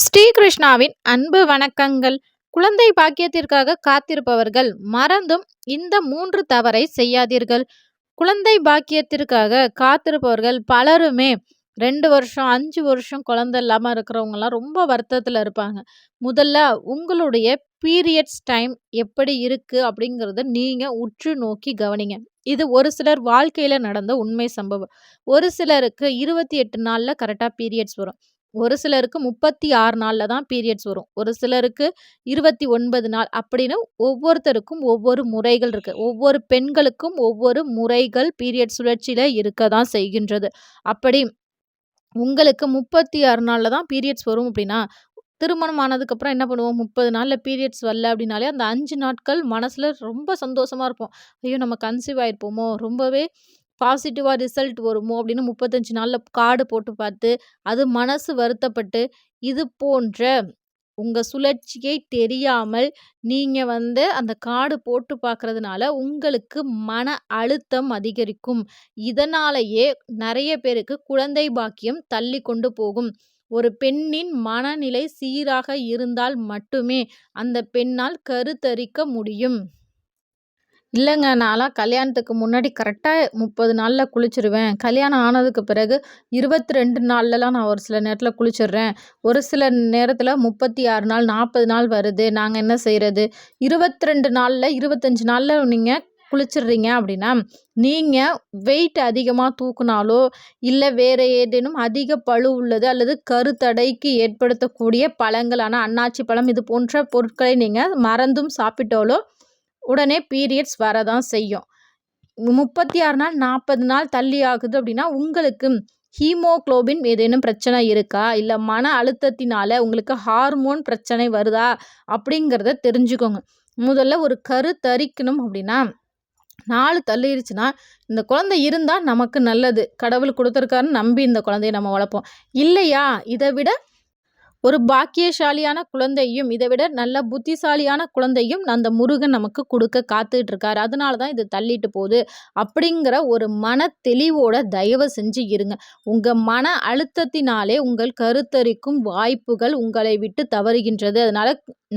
ஸ்ரீகிருஷ்ணாவின் அன்பு வணக்கங்கள். குழந்தை பாக்கியத்திற்காக காத்திருப்பவர்கள் மறந்தும் இந்த மூன்று தவறை செய்யாதீர்கள். குழந்தை பாக்கியத்திற்காக காத்திருப்பவர்கள் பலருமே ரெண்டு வருஷம் அஞ்சு வருஷம் குழந்தை இல்லாமல் இருக்கிறவங்கலாம் ரொம்ப வருத்தத்தில் இருப்பாங்க. முதல்ல உங்களுடைய பீரியட்ஸ் டைம் எப்படி இருக்குது அப்படிங்கிறத நீங்கள் உற்று நோக்கி கவனிங்க. இது ஒரு சிலர் வாழ்க்கையில் நடந்த உண்மை சம்பவம். ஒரு சிலருக்கு இருபத்தி எட்டு நாளில் கரெக்டாக பீரியட்ஸ் வரும். ஒரு சிலருக்கு முப்பத்தி ஆறு நாளில் தான் பீரியட்ஸ் வரும். ஒரு சிலருக்கு இருபத்தி ஒன்பது நாள் அப்படின்னு ஒவ்வொருத்தருக்கும் ஒவ்வொரு முறைகள் இருக்குது ஒவ்வொரு பெண்களுக்கும் ஒவ்வொரு முறைகள் பீரியட் சுழற்சியில் இருக்க தான் செய்கின்றது. அப்படி உங்களுக்கு முப்பத்தி ஆறு நாளில் தான் பீரியட்ஸ் வரும் அப்படின்னா திருமணம் ஆனதுக்கப்புறம் என்ன பண்ணுவோம்? முப்பது நாளில் பீரியட்ஸ் வரல அப்படின்னாலே அந்த அஞ்சு நாட்கள் மனசில் ரொம்ப சந்தோஷமாக இருப்போம். ஐயோ நம்ம கன்சீவ் ஆகிருப்போமோ ரொம்பவே பாசிட்டிவாக ரிசல்ட் வருமோ அப்படின்னு முப்பத்தஞ்சு நாளில் கார்டு போட்டு பார்த்து அது மனசு வருத்தப்பட்டு இது போன்ற உங்கள் சுழற்சியை தெரியாமல் நீங்கள் வந்து அந்த கார்டு போட்டு பார்க்குறதுனால உங்களுக்கு மன அழுத்தம் அதிகரிக்கும். இதனாலேயே நிறைய பேருக்கு குழந்தை பாக்கியம் தள்ளி கொண்டு போகும். ஒரு பெண்ணின் மனநிலை சீராக இருந்தால் மட்டுமே அந்த பெண்ணால் கருத்தரிக்க முடியும். இல்லைங்க நான்லாம் கல்யாணத்துக்கு முன்னாடி கரெக்டாக முப்பது நாளில் குளிச்சிருவேன். கல்யாணம் ஆனதுக்கு பிறகு இருபத்தி ரெண்டு நாள்லலாம் நான் ஒரு சில நேரத்தில் குளிச்சிடுறேன் ஒரு சில நேரத்தில் முப்பத்தி ஆறு நாள் நாற்பது நாள் வருது. நாங்கள் என்ன செய்கிறது இருபத்தி ரெண்டு நாளில் இருபத்தஞ்சி நாளில் நீங்கள் குளிச்சிடுறீங்க அப்படின்னா நீங்கள் வெயிட் அதிகமாக தூக்குனாலோ இல்லை வேறு ஏதேனும் அதிக பழு உள்ளது அல்லது கருத்தடைக்கு ஏற்படுத்தக்கூடிய பழங்களான அன்னாச்சி பழம் இது போன்ற பொருட்களை நீங்கள் மறந்தும் சாப்பிட்டாலோ உடனே பீரியட்ஸ் வரதான் செய்யும். முப்பத்தி ஆறு நாள் நாற்பது நாள் தள்ளி ஆகுது அப்படின்னா உங்களுக்கு ஹீமோக்ளோபின் ஏதேனும் பிரச்சனை இருக்கா? இல்லை மன அழுத்தத்தினால உங்களுக்கு ஹார்மோன் பிரச்சனை வருதா? அப்படிங்கிறத தெரிஞ்சுக்கோங்க. முதல்ல ஒரு கரு தரிக்கணும் அப்படின்னா நாலு தள்ளிருச்சுன்னா இந்த குழந்தை இருந்தால் நமக்கு நல்லது. கடவுள் கொடுத்துருக்காருன்னு நம்பி இந்த குழந்தைய நம்ம வளர்ப்போம். இல்லையா? இதை விட ஒரு பாக்கியசாலியான குழந்தையும் இதை விட நல்ல புத்திசாலியான குழந்தையும் அந்த முருகன் நமக்கு கொடுக்க காத்துட்டு இருக்காரு அதனால தான் இது தள்ளிட்டு போகுது. அப்படிங்கிற ஒரு மன தெளிவோட தயவு செஞ்சு இருங்க. உங்கள் மன அழுத்தத்தினாலே உங்கள் கருத்தரிக்கும் வாய்ப்புகள் உங்களை விட்டு தவறுகின்றது. அதனால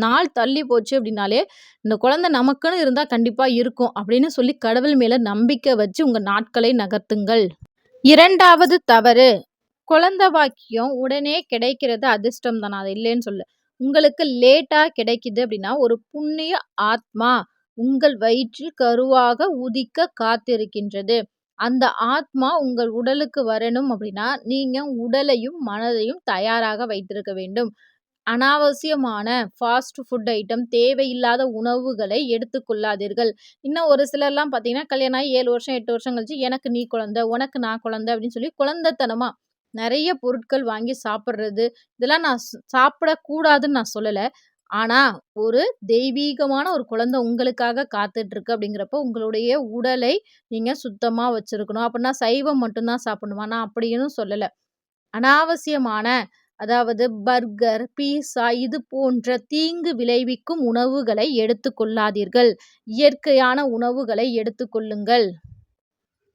நாள் தள்ளி போச்சு அப்படின்னாலே இந்த குழந்தை நமக்குன்னு இருந்தால் கண்டிப்பாக இருக்கும் அப்படின்னு சொல்லி கடவுள் மேலே நம்பிக்கை வச்சு உங்கள் நாட்களை நகர்த்துங்கள். இரண்டாவது தவறு. குழந்த பாக்கியம் உடனே கிடைக்கிறது அதிர்ஷ்டம் தானே. அது இல்லைன்னு சொல்ல. உங்களுக்கு லேட்டாக கிடைக்குது அப்படின்னா ஒரு புண்ணிய ஆத்மா உங்கள் வயிற்றில் கருவாக உதிக்க காத்திருக்கின்றது. அந்த ஆத்மா உங்கள் உடலுக்கு வரணும் அப்படின்னா நீங்கள் உடலையும் மனதையும் தயாராக வைத்திருக்க வேண்டும். அனாவசியமான ஃபாஸ்ட் ஃபுட் ஐட்டம் தேவையில்லாத உணவுகளை எடுத்துக்கொள்ளாதீர்கள் இன்னும் ஒரு சிலர்லாம் பார்த்தீங்கன்னா கல்யாணம் ஆகி ஏழு வருஷம் எட்டு வருஷம் கழிச்சு எனக்கு நீ குழந்தை உனக்கு நான் குழந்தை அப்படின்னு சொல்லி குழந்தைத்தனமாக நிறைய பொருட்கள் வாங்கி சாப்பிட்றது இதெல்லாம் நான் சாப்பிடக்கூடாதுன்னு நான் சொல்லலை. ஆனால் ஒரு தெய்வீகமான ஒரு குழந்தை உங்களுக்காக காத்துட்ருக்கு அப்படிங்கிறப்போ உங்களுடைய உடலை நீங்கள் சுத்தமாக வச்சுருக்கணும். அப்படின்னா சைவம் மட்டும்தான் சாப்பிடணுமா? நான் அப்படின்னு சொல்லலை. அனாவசியமான அதாவது பர்கர் பீஸா இது போன்ற தீங்கு விளைவிக்கும் உணவுகளை எடுத்துக்கொள்ளாதீர்கள். இயற்கையான உணவுகளை எடுத்துக்கொள்ளுங்கள்.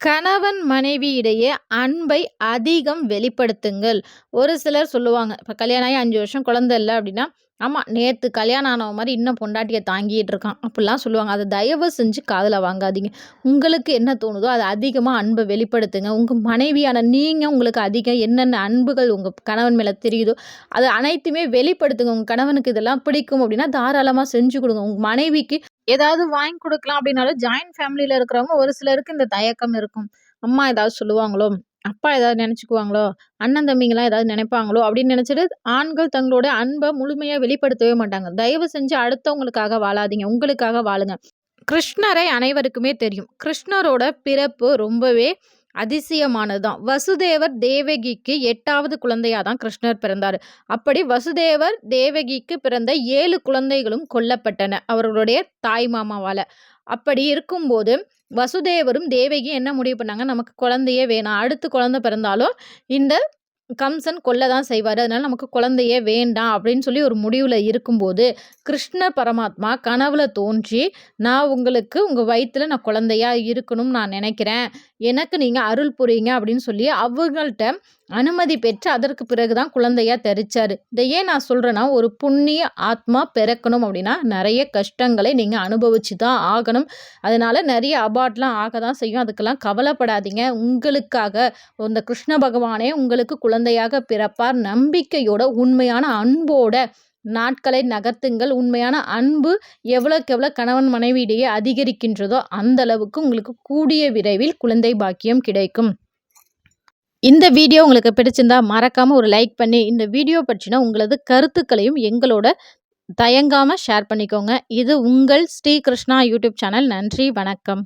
கணவன் மனைவி இடையே அன்பை அதிகம் வெளிப்படுத்துங்கள். ஒரு சிலர் சொல்லுவாங்க இப்போ கல்யாணம் ஆகி அஞ்சு வருஷம் குழந்த இல்லை அப்படின்னா ஆமாம் நேற்று கல்யாணம் ஆனவ மாதிரி இன்னும் பொண்டாட்டியை தாங்கிட்டு இருக்கான். அப்படிலாம் சொல்லுவாங்க. அதை தயவு செஞ்சு காதில் வாங்காதீங்க. உங்களுக்கு என்ன தோணுதோ அதை அதிகமாக அன்பை வெளிப்படுத்துங்க. உங்கள் மனைவியான நீங்கள் உங்களுக்கு அதிகம் என்னென்ன அன்புகள் உங்கள் கணவன் மேலே தெரியுதோ அது அனைத்துமே வெளிப்படுத்துங்க. உங்கள் கணவனுக்கு இதெல்லாம் பிடிக்கும் அப்படின்னா தாராளமாக செஞ்சு கொடுங்க. உங்கள் மனைவிக்கு ஏதாவது வாங்கி கொடுக்கலாம் அப்படின்னாலும் ஜாயிண்ட் ஃபேமிலியில் இருக்கிறவங்க ஒரு சிலருக்கு இந்த தயக்கம் இருக்கும். அம்மா ஏதாவது சொல்லுவாங்களோ? அப்பா ஏதாவது நினச்சிக்குவாங்களோ? அண்ணன் தம்பிங்களாம் ஏதாவது நினைப்பாங்களோ? அப்படின்னு நினச்சிட்டு ஆண்கள் தங்களோட அன்பை முழுமையாக வெளிப்படுத்தவே மாட்டாங்க. தயவு செஞ்சு அடுத்தவங்களுக்காக வாழாதீங்க. உங்களுக்காக வாழுங்க. கிருஷ்ணரை அனைவருக்குமே தெரியும். கிருஷ்ணரோட பிறப்பு ரொம்பவே அதிசயமானது தான் வசுதேவர் தேவகிக்கு எட்டாவது குழந்தையாக தான் கிருஷ்ணர் பிறந்தார். அப்படி வசுதேவர் தேவகிக்கு பிறந்த ஏழு குழந்தைகளும் கொல்லப்பட்டன. அவர்களுடைய தாய் மாமாவால். அப்படி இருக்கும்போது வசுதேவரும் தேவகியும் என்ன முடிவு பண்ணாங்க? நமக்கு குழந்தையே வேணாம். அடுத்து குழந்த பிறந்தாலும் இந்த கம்சன் கொல்ல தான் செய்வார். அதனால் நமக்கு குழந்தையே வேண்டாம் அப்படின்னு சொல்லி ஒரு முடிவில் இருக்கும்போது கிருஷ்ண பரமாத்மா கனவுல தோன்றி நான் உங்களுக்கு உங்கள் வயிற்றில் நான் குழந்தையா இருக்கணும்னு நான் நினைக்கிறேன். எனக்கு நீங்கள் அருள் புரியுங்க அப்படின்னு சொல்லி அவங்கள்ட்ட அனுமதி பெற்று அதற்கு பிறகு தான் குழந்தையா தெரிச்சார். இதை ஏன் நான் சொல்கிறேன்னா ஒரு புண்ணிய ஆத்மா பிறக்கணும் அப்படின்னா நிறைய கஷ்டங்களை நீங்கள் அனுபவிச்சு தான் ஆகணும். அதனால் நிறைய அபார்ட்லாம் ஆக தான் செய்யும். அதுக்கெல்லாம் கவலைப்படாதீங்க. உங்களுக்காக இந்த கிருஷ்ண பகவானே உங்களுக்கு குழந்தையாக பிறப்பார். நம்பிக்கையோட உண்மையான அன்போட நாட்களை நகர்த்துங்கள். உண்மையான அன்பு எவ்வளோக்கு எவ்வளோ கணவன் மனைவியிடையே அதிகரிக்கின்றதோ அந்த அளவுக்கு உங்களுக்கு கூடிய விரைவில் குழந்தை பாக்கியம் கிடைக்கும். இந்த வீடியோ உங்களுக்கு பிடிச்சிருந்தா மறக்காமல் ஒரு லைக் பண்ணி இந்த வீடியோ பற்றின உங்களது கருத்துக்களையும் எங்களோட தயங்காமல் ஷேர் பண்ணிக்கோங்க. இது உங்கள் ஸ்ரீ கிருஷ்ணா யூடியூப் சேனல். நன்றி வணக்கம்.